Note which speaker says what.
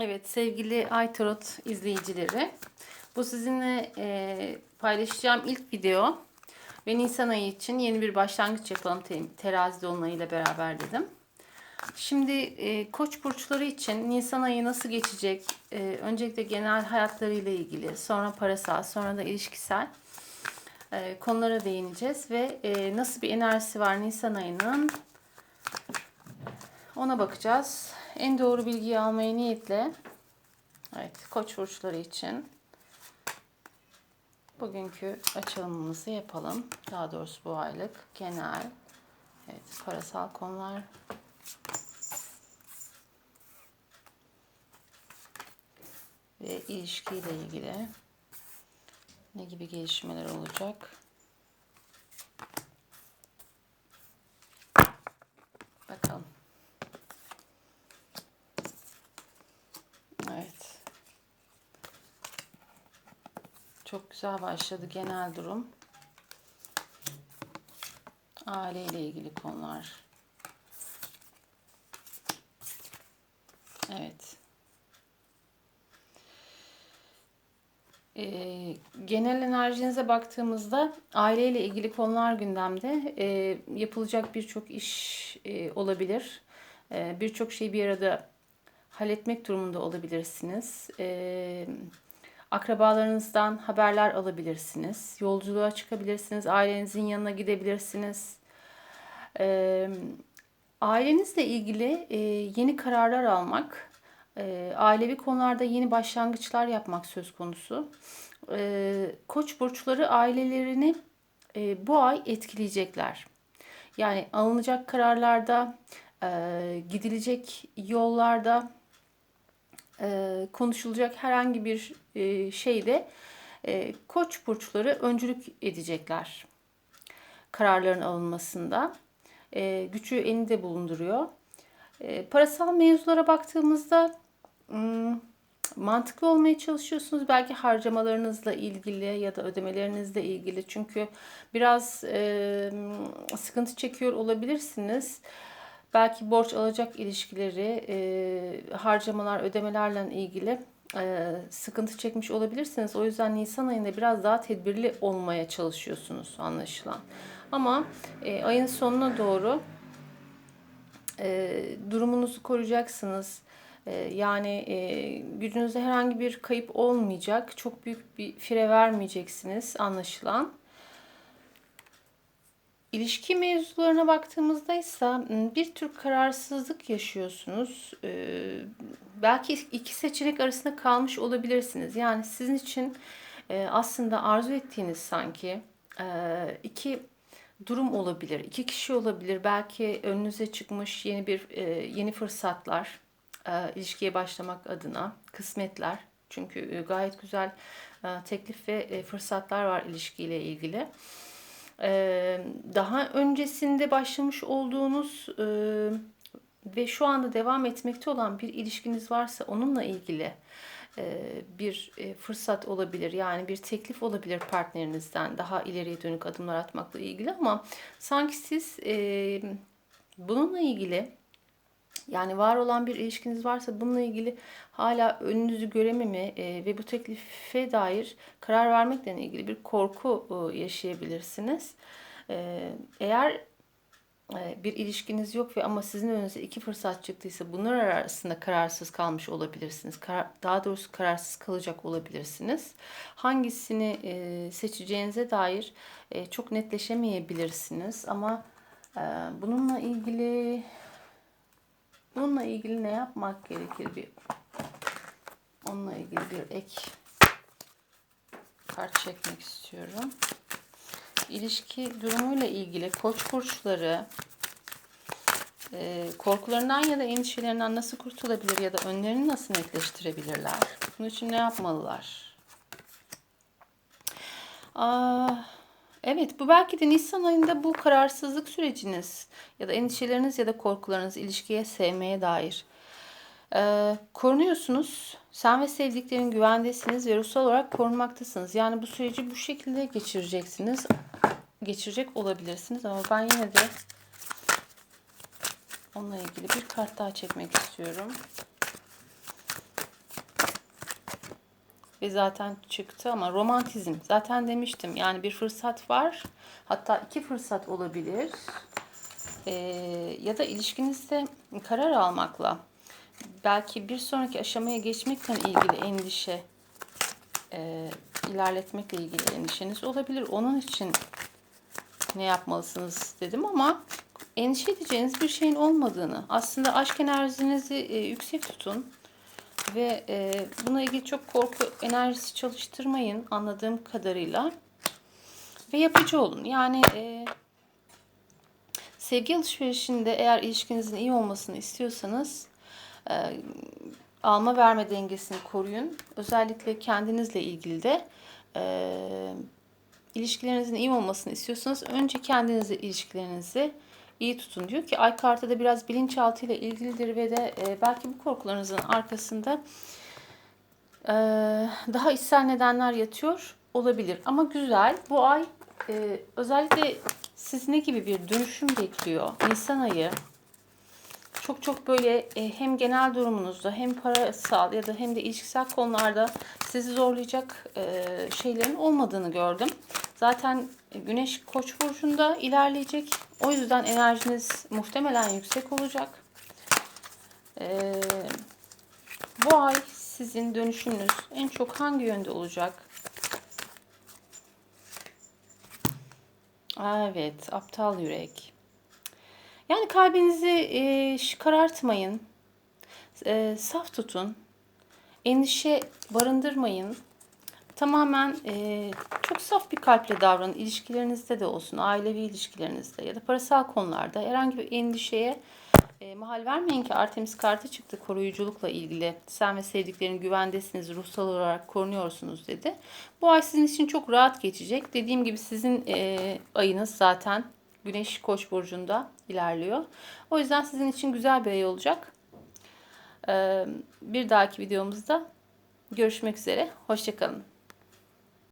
Speaker 1: Evet sevgili Aytarot izleyicileri. Bu sizinle e, paylaşacağım ilk video. Ve Nisan ayı için yeni bir başlangıç yapalım te- terazi dolunayıyla beraber dedim. Şimdi e, koç burçları için Nisan ayı nasıl geçecek? E, öncelikle genel hayatlarıyla ilgili, sonra parasal, sonra da ilişkisel e, konulara değineceğiz. Ve e, nasıl bir enerjisi var Nisan ayının ona bakacağız. En doğru bilgiyi almaya niyetle Evet, koç burçları için bugünkü açılımımızı yapalım. Daha doğrusu bu aylık genel evet, parasal konular ve ilişkiyle ilgili ne gibi gelişmeler olacak? Bakalım. Evet. Çok güzel başladı genel durum. Aileyle ilgili konular. Evet. Ee, genel enerjinize baktığımızda aileyle ilgili konular gündemde. Ee, yapılacak birçok iş e, olabilir. Ee, birçok şeyi bir arada halletmek durumunda olabilirsiniz. Ee, akrabalarınızdan haberler alabilirsiniz. Yolculuğa çıkabilirsiniz. Ailenizin yanına gidebilirsiniz. Ee, ailenizle ilgili e, yeni kararlar almak, e, ailevi konularda yeni başlangıçlar yapmak söz konusu. E, Koç burçları ailelerini e, bu ay etkileyecekler. Yani alınacak kararlarda, e, gidilecek yollarda, e, konuşulacak herhangi bir e, şeyde e, koç burçları öncülük edecekler kararların alınmasında. E, gücü elinde bulunduruyor. E, parasal mevzulara baktığımızda hmm, mantıklı olmaya çalışıyorsunuz. Belki harcamalarınızla ilgili ya da ödemelerinizle ilgili. Çünkü biraz e, sıkıntı çekiyor olabilirsiniz. Belki borç alacak ilişkileri, e, harcamalar, ödemelerle ilgili e, sıkıntı çekmiş olabilirsiniz. O yüzden Nisan ayında biraz daha tedbirli olmaya çalışıyorsunuz anlaşılan. Ama e, ayın sonuna doğru e, durumunuzu koruyacaksınız. E, yani e, gücünüzde herhangi bir kayıp olmayacak. Çok büyük bir fire vermeyeceksiniz anlaşılan. İlişki mevzularına baktığımızda ise bir tür kararsızlık yaşıyorsunuz. Ee, belki iki seçenek arasında kalmış olabilirsiniz. Yani sizin için e, aslında arzu ettiğiniz sanki e, iki durum olabilir, iki kişi olabilir. Belki önünüze çıkmış yeni bir e, yeni fırsatlar, ilişkiye başlamak adına kısmetler. Çünkü gayet güzel teklif ve fırsatlar var ilişkiyle ilgili. Daha öncesinde başlamış olduğunuz ve şu anda devam etmekte olan bir ilişkiniz varsa onunla ilgili bir fırsat olabilir. Yani bir teklif olabilir partnerinizden daha ileriye dönük adımlar atmakla ilgili ama sanki siz bununla ilgili yani var olan bir ilişkiniz varsa bununla ilgili hala önünüzü görememe e, ve bu teklife dair karar vermekle ilgili bir korku e, yaşayabilirsiniz. E, eğer e, bir ilişkiniz yok ve ama sizin önünüze iki fırsat çıktıysa bunlar arasında kararsız kalmış olabilirsiniz. Daha doğrusu kararsız kalacak olabilirsiniz. Hangisini seçeceğinize dair çok netleşemeyebilirsiniz ama bununla ilgili Bununla ilgili ne yapmak gerekir bir onunla ilgili bir ek kart çekmek istiyorum. İlişki durumuyla ilgili koç burçları e, korkularından ya da endişelerinden nasıl kurtulabilir ya da önlerini nasıl netleştirebilirler? Bunun için ne yapmalılar? Aa, Evet bu belki de Nisan ayında bu kararsızlık süreciniz ya da endişeleriniz ya da korkularınız ilişkiye sevmeye dair. Ee, korunuyorsunuz. Sen ve sevdiklerin güvendesiniz ve ruhsal olarak korunmaktasınız. Yani bu süreci bu şekilde geçireceksiniz. Geçirecek olabilirsiniz ama ben yine de onunla ilgili bir kart daha çekmek istiyorum. Ve zaten çıktı ama romantizm. Zaten demiştim yani bir fırsat var. Hatta iki fırsat olabilir. Ee, ya da ilişkinizde karar almakla belki bir sonraki aşamaya geçmekle ilgili endişe e, ilerletmekle ilgili endişeniz olabilir. Onun için ne yapmalısınız dedim ama endişe edeceğiniz bir şeyin olmadığını aslında aşk enerjinizi e, yüksek tutun ve e, buna ilgili çok korku enerjisi çalıştırmayın anladığım kadarıyla. Ve yapıcı olun. Yani e, sevgi alışverişinde eğer ilişkinizin iyi olmasını istiyorsanız e, alma verme dengesini koruyun. Özellikle kendinizle ilgili de e, ilişkilerinizin iyi olmasını istiyorsanız önce kendinizle ilişkilerinizi iyi tutun diyor ki ay kartı da biraz bilinçaltı ile ilgilidir ve de e, belki bu korkularınızın arkasında e, daha içsel nedenler yatıyor olabilir. Ama güzel bu ay e, özellikle siz ne gibi bir dönüşüm bekliyor? Nisan ayı çok çok böyle e, hem genel durumunuzda hem parasal ya da hem de ilişkisel konularda sizi zorlayacak e, şeylerin olmadığını gördüm. Zaten Güneş Koç burcunda ilerleyecek. O yüzden enerjiniz muhtemelen yüksek olacak. E, bu ay sizin dönüşümünüz en çok hangi yönde olacak? Evet, aptal yürek. Yani kalbinizi e, karartmayın. E, saf tutun. Endişe barındırmayın. Tamamen e, çok saf bir kalple davranın. İlişkilerinizde de olsun, ailevi ilişkilerinizde ya da parasal konularda herhangi bir endişeye e, mahal vermeyin ki Artemis kartı çıktı koruyuculukla ilgili. Sen ve sevdiklerin güvendesiniz, ruhsal olarak korunuyorsunuz dedi. Bu ay sizin için çok rahat geçecek. Dediğim gibi sizin e, ayınız zaten Güneş Koç burcunda ilerliyor. O yüzden sizin için güzel bir ay olacak. E, bir dahaki videomuzda görüşmek üzere. Hoşçakalın.